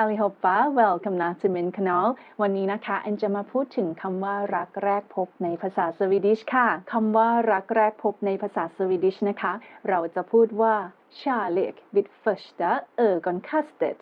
allihopa welcome na to min kanal วันนี้นะคะแอนจะมาพูดถึงคำว่ารักแรกพบในภาษาสวีดิชค่ะคำว่ารักแรกพบในภาษาสวีดิชนะคะ เราจะพูดว่า kärlek vid första ögonkastet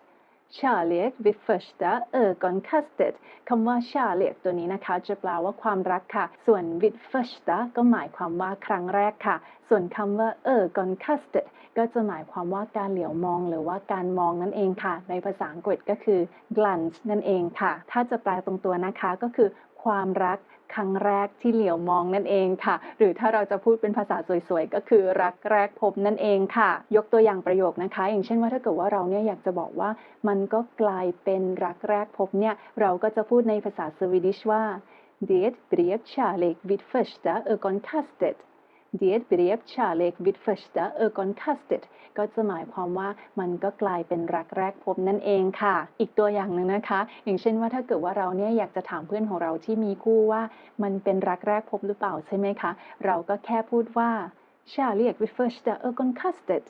kärlek vid första ögonkastet คำว่า kärlek ตัวนี้นะคะ จะแปลว่าความรักค่ะ ส่วน vid första ก็หมายความว่าครั้งแรกค่ะ ส่วนคำว่า ögonkastet ก็จะหมายความว่าการเหลียวมองหรือว่าการมองนั่นเองค่ะ ในภาษาอังกฤษก็คือ glance นั่นเองค่ะ ถ้าจะแปลตรงตัวนะคะก็คือ ความรักครั้งแรกที่เหลียวมองนั่นเองค่ะ หรือถ้าเราจะพูดเป็นภาษาสวยๆ ก็คือรักแรกพบนั่นเองค่ะ ยกตัวอย่างประโยคนะคะ อย่างเช่นว่าถ้าเกิดว่าเราเนี่ยอยากจะบอกว่ามันก็กลายเป็นรักแรกพบเนี่ย เราก็จะพูดในภาษาสวีดิชว่า Det blev kärlek vid första ögonkastet Det blev kärlek vid första ögonkastet ก็จะหมายความว่ามันก็กลายเป็นรักแรกพบนั่นเองค่ะ อีกตัวอย่างหนึ่งนะคะ อย่างเช่นว่าถ้าเกิดว่าเราเนี่ยอยากจะถามเพื่อนของเราที่มีคู่ว่ามันเป็นรักแรกพบหรือเปล่าใช่ไหมคะ เราก็แค่พูดว่า kärlek vid första ögonkastet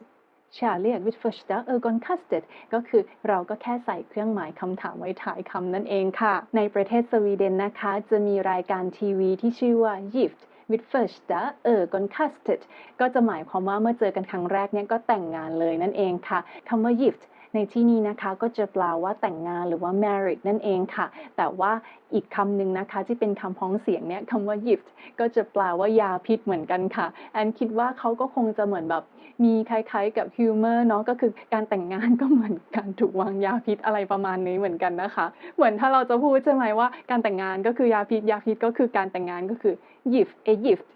kärlek vid första ögonkastet ก็คือเราก็แค่ใส่เครื่องหมายคำถามไว้ท้ายคำนั่นเองค่ะ ในประเทศสวีเดนนะคะ จะมีรายการทีวีที่ชื่อว่า gift with första ögonkastet ก็จะหมายความว่าเมื่อเจอกันครั้งแรกเนี่ยก็แต่งงานเลยนั่นเองค่ะคำว่า gift ในที่นี้นะคะก็จะแปลว่าแต่งงานหรือว่า married นั่นเองค่ะ แต่ว่าอีกคำหนึ่งนะคะที่เป็นคำพ้องเสียงเนี่ยคำว่า gift ก็จะแปลว่ายาพิษเหมือนกันค่ะแอนคิดว่าเขาก็คงจะเหมือนแบบมีคล้ายๆกับฮิวเมอร์เนาะก็คือการแต่งงานก็เหมือนการถูกวางยาพิษอะไรประมาณนี้เหมือนกันนะคะ เหมือนถ้าเราจะพูดใช่ไหมว่า การแต่งงานก็คือยาพิษยาพิษก็คือการแต่งงานก็คือ gift a gift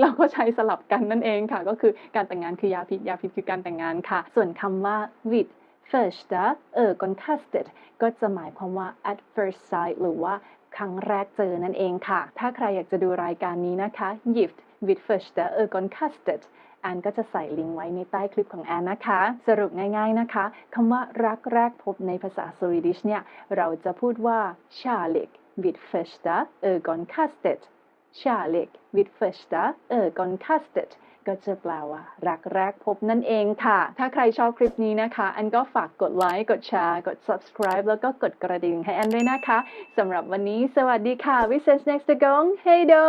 เราก็ใช้สลับกันนั่นเองค่ะ ก็คือการแต่งงานคือยาพิษยาพิษคือการแต่งงานค่ะ ส่วนคำว่า with första ögonkastet ก็จะหมายความว่า at first sight หรือว่าครั้งแรกเจอนั่นเองค่ะ ถ้าใครอยากจะดูรายการนี้นะคะ gift with första ögonkastet แอนก็จะใส่ลิงก์ไว้ในใต้คลิปของแอนนะคะ สรุปง่ายๆนะคะคำว่ารักแรกพบในภาษาสวีดิชเนี่ย เราจะพูดว่า kärlek vid första ögonkastet kärlek vid första ögonkastet ก็จะแปลว่า รักแรกพบนั่นเองค่ะ ถ้าใครชอบคลิปนี้นะคะ อันก็ฝากกดไลค์กดแชร์กด subscribe แล้วก็กดกระดิ่งให้อันด้วยนะคะสำหรับวันนี้ สวัสดีค่ะ We see you next กง Hey do